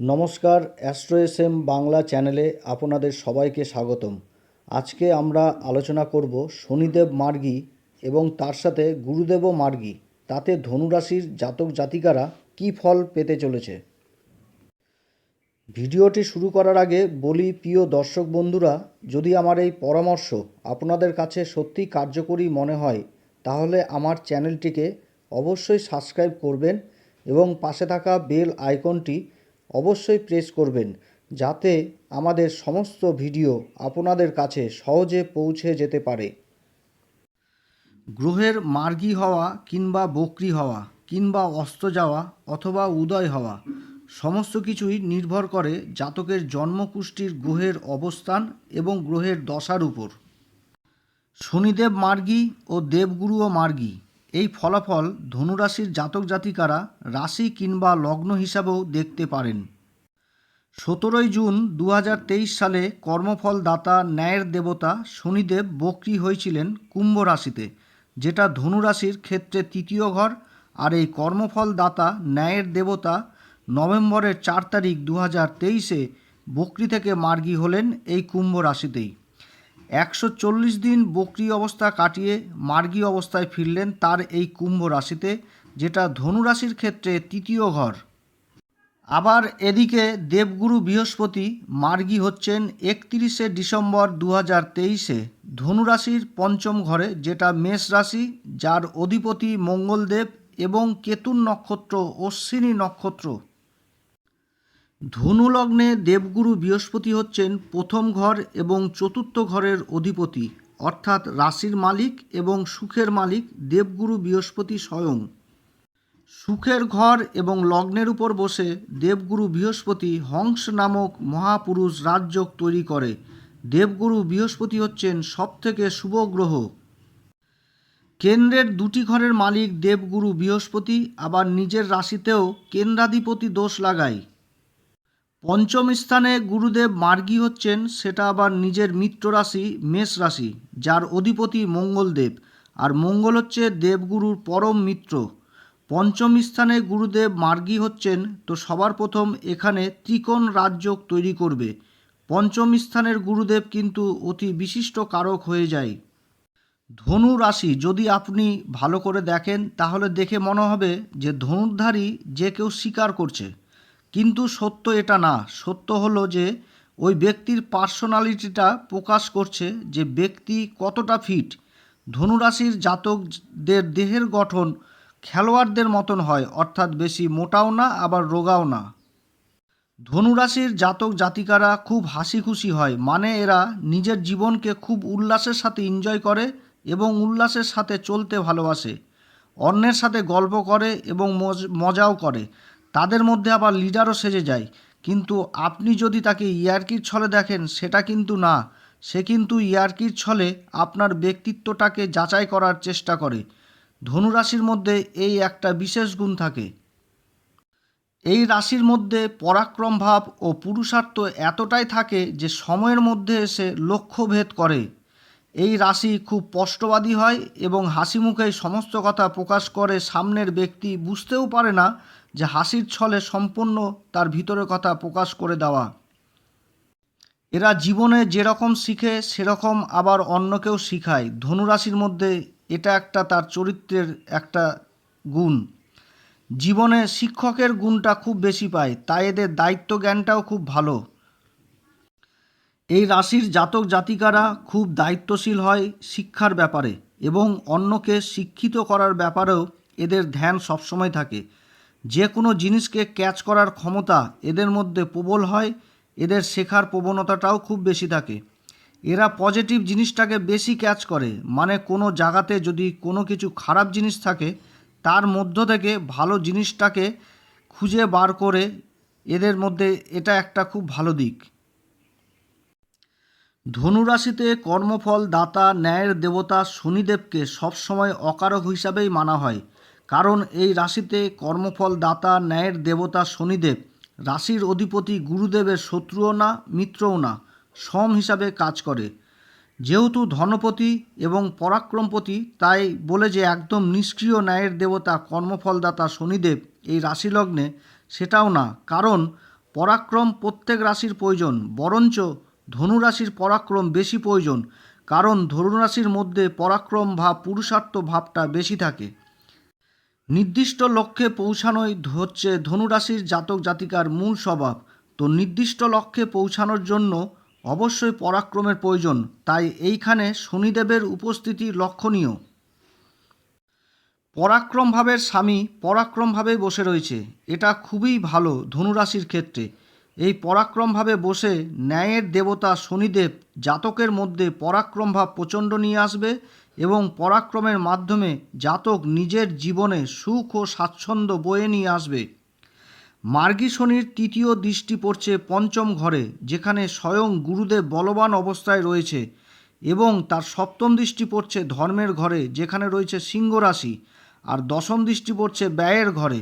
নমস্কার astro S M Bangla চ্যানেলে আপনাদের সবাইকে স্বাগতম। আজকে আমরা আলোচনা করব শনিদেব মার্গী এবং তার সাথে গুরুদেবও মার্গী। তাতে ধনুরাশির জাতক জাতিকারা কী ফল পেতে চলেছে? ভিডিওটি শুরু করার আগে বলি, প্রিয় দর্শক বন্ধুরা, যদি আমার এই পরামর্শ আপনাদের কাছে সত্যি কার্যকরী মনে হয়, তাহলে আমার চ্যানেলটিকে অবশ্যই সাবস্ক্রাইব করবেন এবং পাশে থাকা বেল আইকনটি অবশ্যই প্রেস করবেন, যাতে আমাদের সমস্ত ভিডিও আপনাদের কাছে সহজে পৌঁছে যেতে পারে। গ্রহের মার্গী হওয়া কিংবা বক্রি হওয়া, কিংবা অস্ত যাওয়া অথবা উদয় হওয়া, সমস্ত কিছুই নির্ভর করে জাতকের জন্মকুষ্ঠির গ্রহের অবস্থান এবং গ্রহের দশার উপর। শনিদেব মার্গী ও দেবগুরুও মার্গী। এই ফলাফল ধনুরাশির জাতক জাতিকারা রাশি কিংবা লগ্ন হিসাবেও দেখতে পারেন। সতেরোই জুন দু হাজার তেইশ সালে কর্মফল দাতা ন্যায়ের দেবতা শনিদেব বক্রি হয়েছিলেন কুম্ভ রাশিতে, যেটা ধনুরাশির ক্ষেত্রে তৃতীয় ঘর, আর এই কর্মফল দাতা ন্যায়ের দেবতা নভেম্বরের চার তারিখ দু হাজার তেইশে বকরি থেকে মার্গী হলেন এই কুম্ভ রাশিতেই। একশো চল্লিশ দিন বকরি অবস্থা কাটিয়ে মার্গী অবস্থায় ফিরলেন তার এই কুম্ভ রাশিতে, যেটা ধনু রাশির ক্ষেত্রে তৃতীয় ঘর। আবার এদিকে দেবগুরু বৃহস্পতি মার্গী হচ্ছেন একত্রিশে ডিসেম্বর দু হাজার তেইশে ধনুরাশির পঞ্চম ঘরে, যেটা মেষ রাশি, যার অধিপতি মঙ্গলদেব এবং কেতুন নক্ষত্র অশ্বিনী নক্ষত্র। ধনু লগ্নে দেবগুরু বৃহস্পতি হচ্ছেন প্রথম ঘর এবং চতুর্থ ঘরের অধিপতি, অর্থাৎ রাশির মালিক এবং সুখের মালিক দেবগুরু বৃহস্পতি স্বয়ং। সুখের ঘর এবং লগ্নের উপর বসে দেবগুরু বৃহস্পতি হংস নামক মহাপুরুষ রাজযোগ তৈরি করে। দেবগুরু বৃহস্পতি হচ্ছেন সবথেকে শুভ গ্রহ। কেন্দ্রের দুটি ঘরের মালিক দেবগুরু বৃহস্পতি, আবার নিজের রাশিতেও কেন্দ্রাধিপতি দোষ লাগায়। পঞ্চম স্থানে গুরুদেব মার্গী হচ্ছেন, সেটা আবার নিজের মিত্র রাশি, মেষ রাশি, যার অধিপতি মঙ্গলদেব। আর মঙ্গল হচ্ছে দেবগুরুর পরম মিত্র। পঞ্চম স্থানে গুরুদেব মার্গী হচ্ছেন, তো সবার প্রথম এখানে ত্রিকোণ রাজযোগ তৈরি করবে। পঞ্চম স্থানের গুরুদেব কিন্তু অতি বিশিষ্ট কারক হয়ে যায়। ধনু রাশি, যদি আপনি ভালো করে দেখেন, তাহলে দেখে মনে হবে যে ধনুর্ধারী যে কেউ স্বীকার করছে। কিন্তু সত্য এটা না। সত্য হলো যে, ওই ব্যক্তির পার্সোনালিটিটা প্রকাশ করছে যে ব্যক্তি কতটা ফিট। ধনুরাশির জাতকদের দেহের গঠন খেলোয়াড়দের মতন হয়, অর্থাৎ বেশি মোটাও না, আবার রোগাও না। ধনুরাশির জাতক জাতিকারা খুব হাসি খুশি হয় মানে এরা নিজের জীবনকে খুব উল্লাসের সাথে এনজয় করে এবং উল্লাসের সাথে চলতে ভালোবাসে। অন্যের সাথে গল্প করে এবং মজাও করে। তাদের মধ্যে আবার লিডারও সেজে যায়। কিন্তু আপনি যদি তাকে ইয়ার্কির ছলে দেখেন, সেটা কিন্তু না। সে কিন্তু ইয়ার্কির ছলে আপনার ব্যক্তিত্বটাকে যাচাই করার চেষ্টা করে। ধনুরাশির মধ্যে এই একটা বিশেষ গুণ থাকে। এই রাশির মধ্যে পরাক্রম ভাব ও পুরুষার্থ এতটাই থাকে যে সময়ের মধ্যে এসে লক্ষ্যভেদ করে। এই রাশি খুব স্পষ্টবাদী হয় এবং হাসি মুখেই সমস্ত কথা প্রকাশ করে সামনের ব্যক্তি বুঝতেও পারে না যে হাসির ছলে সম্পূর্ণ তার ভিতরের কথা প্রকাশ করে দেওয়া। এরা জীবনে যেরকম শিখে, সেরকম আবার অন্যকেও শিখায়। ধনুরাশির মধ্যে এটা একটা তার চরিত্রের একটা গুণ। জীবনে শিক্ষকের গুণটা খুব বেশি পায়, তাই এদের দায়িত্ব জ্ঞানটাও খুব ভালো। এই রাশির জাতক জাতিকারা খুব দায়িত্বশীল হয় শিক্ষার ব্যাপারে এবং অন্যকে শিক্ষিত করার ব্যাপারেও এদের ধ্যান সবসময় থাকে। যে কোনো জিনিসকে ক্যাচ করার ক্ষমতা এদের মধ্যে প্রবল হয়, এদের শেখার প্রবণতাটাও খুব বেশি থাকে। এরা পজিটিভ জিনিসটাকে বেশি ক্যাচ করে মানে কোনো জায়গাতে যদি কোনো কিছু খারাপ জিনিস থাকে, তার মধ্য থেকে ভালো জিনিসটাকে খুঁজে বার করে এদের মধ্যে এটা একটা খুব ভালো দিক। ধনুরাশিতে কর্মফল, দাতা, ন্যায়ের দেবতা, শনিদেবকে সবসময় অকারক হিসাবেই মানা হয়। কারণ এই রাশিতে কর্মফল দাতা, ন্যায়ের দেবতা শনিদেব। রাশির অধিপতি গুরুদেবের শত্রুও না, মিত্রও না, সম হিসাবে কাজ করে। যেহেতু ধনপতি এবং পরাক্রমপতি, তাই বলে যে একদম নিষ্ক্রিয় ন্যায়ের দেবতা কর্মফলদাতা শনিদেব এই রাশিলগ্নে, সেটাও না। কারণ পরাক্রম প্রত্যেক রাশির প্রয়োজন, বরঞ্চ ধনুরাশির পরাক্রম বেশি প্রয়োজন। কারণ ধনুরাশির মধ্যে পরাক্রম ভাব পুরুষার্থ ভাবটা বেশি থাকে। নির্দিষ্ট লক্ষ্যে পৌঁছানোই হচ্ছে ধনুরাশির জাতক জাতিকার মূল স্বভাব। তো নির্দিষ্ট লক্ষ্যে পৌঁছানোর জন্য অবশ্যই পরাক্রমের প্রয়োজন। তাই এইখানে শনিদেবের উপস্থিতি লক্ষণীয়। পরাক্রম ভাবের স্বামী পরাক্রমভাবে বসে রয়েছে। এটা খুবই ভালো ধনুরাশির ক্ষেত্রে। এই পরাক্রমভাবে বসে ন্যায়ের দেবতা শনিদেব জাতকের মধ্যে পরাক্রম ভাব প্রচণ্ড নিয়ে আসবে এবং পরাক্রমের মাধ্যমে জাতক নিজের জীবনে সুখ ও স্বাচ্ছন্দ্য বয়ে নিয়ে আসবে। মার্গী শনির তৃতীয় দৃষ্টি পড়ছে পঞ্চম ঘরে, যেখানে স্বয়ং গুরুদেব বলবান অবস্থায় রয়েছে এবং তার সপ্তম দৃষ্টি পড়ছে ধর্মের ঘরে, যেখানে রয়েছে সিংহ রাশি, আর দশম দৃষ্টি পড়ছে ব্যয়ের ঘরে।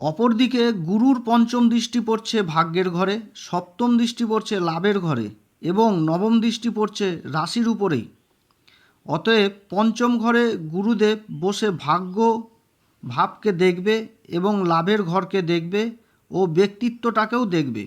অপরদিকে গুরুর পঞ্চম দৃষ্টি পড়ছে ভাগ্যের ঘরে, সপ্তম দৃষ্টি পড়ছে লাভের ঘরে এবং নবম দৃষ্টি পড়ছে রাশির উপরেই। অতএব পঞ্চম ঘরে গুরুদেব বসে ভাগ্য, ভাবকে দেখবে এবং লাভের ঘরকে দেখবে ও ব্যক্তিত্বটাকেও দেখবে।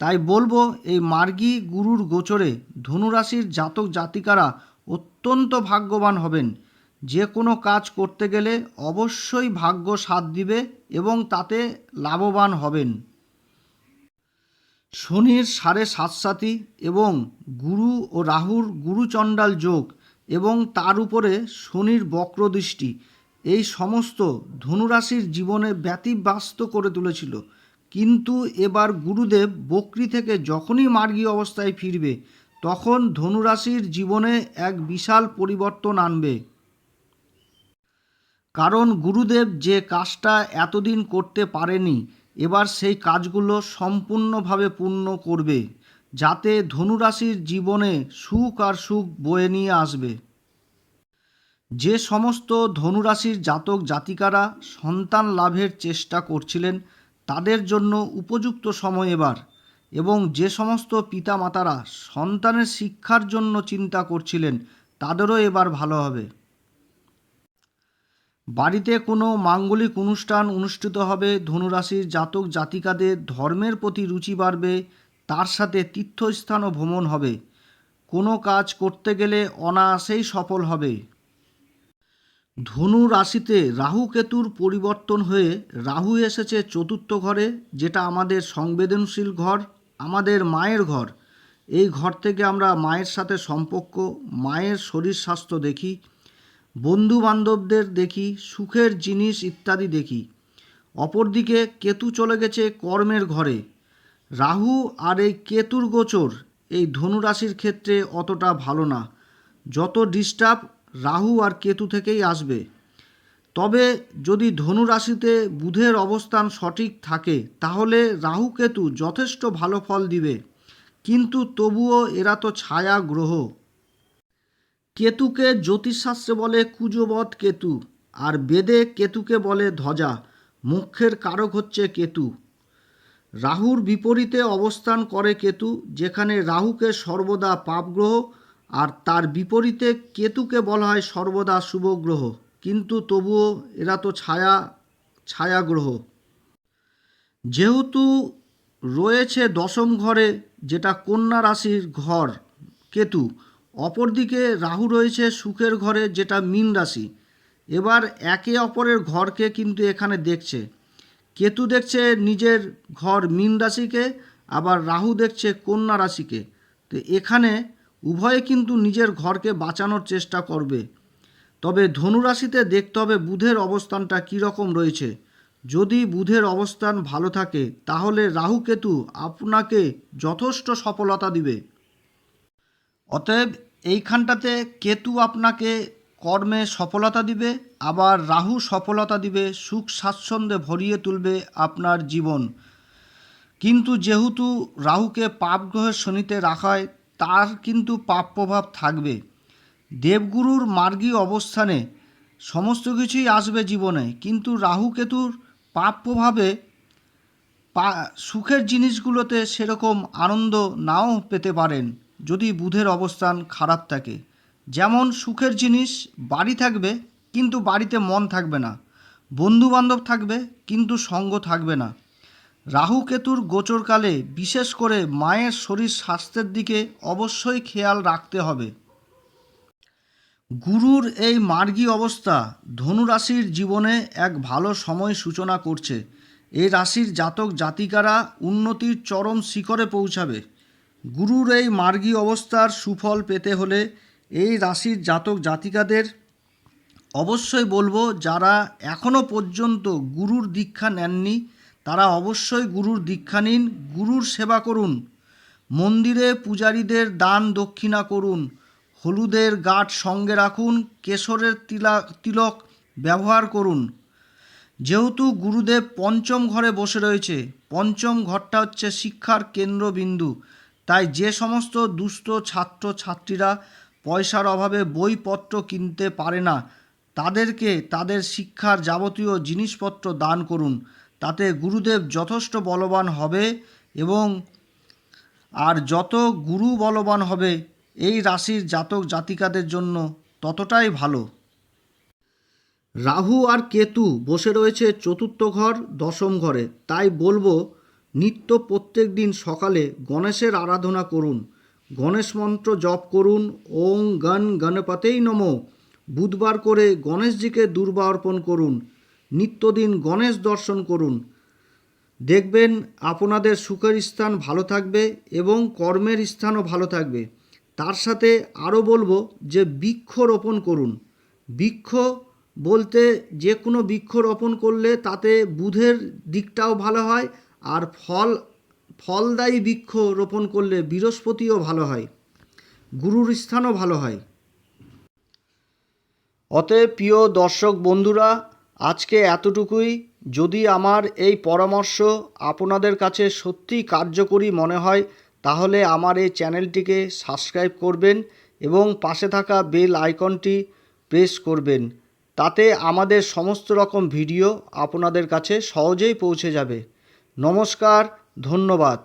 তাই বলব, এই মার্গী গুরুর গোচরে ধনুরাশির জাতক জাতিকারা অত্যন্ত ভাগ্যবান হবেন। যে কোনো কাজ করতে গেলে অবশ্যই ভাগ্য সাথ দিবে এবং তাতে লাভবান হবেন। শনির সাড়ে সাত সাথী এবং গুরু ও রাহুর গুরুচণ্ডাল যোগ এবং তার উপরে শনির বক্রদৃষ্টি। এই সমস্ত ধনুরাশির জীবনে ব্যতিব্যস্ত করে তুলেছিল। কিন্তু এবার গুরুদেব বকরি থেকে যখনই মার্গী অবস্থায় ফিরবে, তখন ধনুরাশির জীবনে এক বিশাল পরিবর্তন আনবে। কারণ গুরুদেব যে কাজটা এতদিন করতে পারেনি, এবার সেই কাজগুলো সম্পূর্ণভাবে পূর্ণ করবে। যাতে ধনুরাশির জীবনে সুখ আর সুখ বয়ে নিয়ে আসবে। যে সমস্ত ধনুরাশির জাতক জাতিকারা সন্তান লাভের চেষ্টা করছিলেন, তাদের জন্য উপযুক্ত সময় এবার এবং যে সমস্ত পিতামাতারা সন্তানের শিক্ষার জন্য চিন্তা করছিলেন, তাদেরও এবার ভালো হবে। বাড়িতে কোনো মাঙ্গলিক অনুষ্ঠান অনুষ্ঠিত হবে, ধনুরাশির জাতক জাতিকাদের ধর্মের প্রতি রুচি বাড়বে তার সাথে তীর্থস্থানও ভ্রমণ হবে। কোনো কাজ করতে গেলে অনায়াসেই সফল হবে। ধনু রাশিতে রাহু কেতুর পরিবর্তন হয়ে রাহু এসেছে চতুর্থ ঘরে, যেটা আমাদের সংবেদনশীল ঘর, আমাদের মায়ের ঘর। এই ঘর থেকে আমরা মায়ের সাথে সম্পর্ক, মায়ের শরীর স্বাস্থ্য দেখি বন্ধু বান্ধবদের দেখি, সুখের জিনিস ইত্যাদি দেখি। অপরদিকে কেতু চলে গেছে কর্মের ঘরে। রাহু আর এই কেতুর গোচর এই ধনুরাশির ক্ষেত্রে অতটা ভালো না। যত ডিস্টার্ব রাহু আর কেতু থেকেই আসবে। তবে যদি ধনু রাশিতে বুধের অবস্থান সঠিক থাকে, তাহলে রাহু কেতু যথেষ্ট ভালো ফল দিবে। কিন্তু তবুও এরা তো ছায়া গ্রহ। কেতুকে জ্যোতিষশাস্ত্রে বলে কুজবধ কেতু, আর বেদে কেতুকে বলে ধ্বজা। মুখ্যের কারক হচ্ছে কেতু। রাহুর বিপরীতে অবস্থান করে কেতু, যেখানে রাহুকে সর্বদা পাপগ্রহ আর তার বিপরীতে কেতুকে বলা হয় সর্বদা শুভ গ্রহ। কিন্তু তবুও এরা তো ছায়া ছায়া গ্রহ। যেহেতু রয়েছে দশম ঘরে, যেটা কন্যা রাশির ঘর, কেতু, অপরদিকে রাহু রয়েছে সুখের ঘরে, যেটা মীন রাশি। এবার একে অপরের ঘরকে কিন্তু এখানে দেখছে। কেতু দেখছে নিজের ঘর মীন রাশিকে, আবার রাহু দেখছে কন্যা রাশিকে। তো এখানে উভয়ে কিন্তু নিজের ঘরকে বাঁচানোর চেষ্টা করবে। তবে ধনুরাশিতে দেখতে হবে বুধের অবস্থানটা কীরকম রয়েছে। যদি বুধের অবস্থান ভালো থাকে, তাহলে রাহু কেতু আপনাকে যথেষ্ট সফলতা দিবে। অতএব এইখানটাতে কেতু আপনাকে কর্মে সফলতা দিবে, আবার রাহু সফলতা দিবে, সুখ স্বাচ্ছন্দ্যে ভরিয়ে তুলবে আপনার জীবন। কিন্তু যেহেতু রাহুকে পাপ গ্রহের শনিতে রাখা হয় তার কিন্তু পাপ প্রভাব থাকবে। দেবগুরুর মার্গী অবস্থানে সমস্ত কিছুই আসবে জীবনে, কিন্তু রাহু কেতুর পাপ প্রভাবে পা, সুখের জিনিসগুলোতে সেরকম আনন্দ নাও পেতে পারেন, যদি বুধের অবস্থান খারাপ থাকে। যেমন সুখের জিনিস বাড়ি থাকবে, কিন্তু বাড়িতে মন থাকবে না। বন্ধু বান্ধব থাকবে, কিন্তু সঙ্গ থাকবে না। রাহু কেতুর গোচরকালে বিশেষ করে মায়ের শরীর স্বাস্থ্যের দিকে অবশ্যই খেয়াল রাখতে হবে। গুরুর এই মার্গী অবস্থা ধনু রাশির জীবনে এক ভালো সময় সূচনা করছে। এই রাশির জাতক জাতিকারা উন্নতির চরম শিখরে পৌঁছাবে। গুরুর এই মার্গী অবস্থার সুফল পেতে হলে এই রাশির জাতক জাতিকাদের অবশ্যই বলব, যারা এখনও পর্যন্ত গুরুর দীক্ষা নেননি, তারা অবশ্যই গুরুর দীক্ষা নিন, গুরুর সেবা করুন। মন্দিরে পূজারীদের দান দক্ষিণা করুন, হলুদের গাঁট সঙ্গে রাখুন, কেশরের তিলা, তিলক ব্যবহার করুন। যেহেতু গুরুদেব পঞ্চম ঘরে বসে রয়েছে, পঞ্চম ঘরটা হচ্ছে শিক্ষার কেন্দ্রবিন্দু। তাই যে সমস্ত দুস্থ ছাত্র, ছাত্রীরা পয়সার অভাবে বইপত্র কিনতে পারে না। তাদেরকে তাদের শিক্ষার যাবতীয় জিনিসপত্র দান করুন। তাতে গুরুদেব যথেষ্ট বলবান হবে এবং আর যত গুরু বলবান হবে, এই রাশির জাতক জাতিকাদের জন্য ততটাই ভালো। রাহু আর কেতু বসে রয়েছে চতুর্থ ঘর, দশম ঘরে। তাই বলব, নিত্য প্রত্যেক দিন সকালে গণেশের আরাধনা করুন। গণেশ মন্ত্র জপ করুন, ওং গণ গণপতেই নম। বুধবার করে গণেশজিকে দুর্বা অর্পণ করুন। নিত্যদিন গণেশ দর্শন করুন। দেখবেন আপনাদের সুখের স্থান ভালো থাকবে এবং কর্মের স্থানও ভালো থাকবে। তার সাথে আরও বলব যে বৃক্ষ রোপণ করুন। বৃক্ষ বলতে যে কোনো বৃক্ষ রোপণ করলে তাতে বুধের দিকটাও ভালো হয় আর ফল ফলদায়ী বৃক্ষ রোপণ করলে বৃহস্পতিও ভালো হয়, গুরুর স্থানও ভালো হয়। অতএব প্রিয় দর্শক বন্ধুরা, আজকে এতটুকুই। যদি আমার এই পরামর্শ আপনাদের কাছে সত্যিই কার্যকরী মনে হয়, তাহলে আমার এই চ্যানেলটিকে সাবস্ক্রাইব করবেন এবং পাশে থাকা বেল আইকনটি প্রেস করবেন। তাতে আমাদের সমস্ত রকম ভিডিও আপনাদের কাছে সহজেই পৌঁছে যাবে। নমস্কার ধন্যবাদ।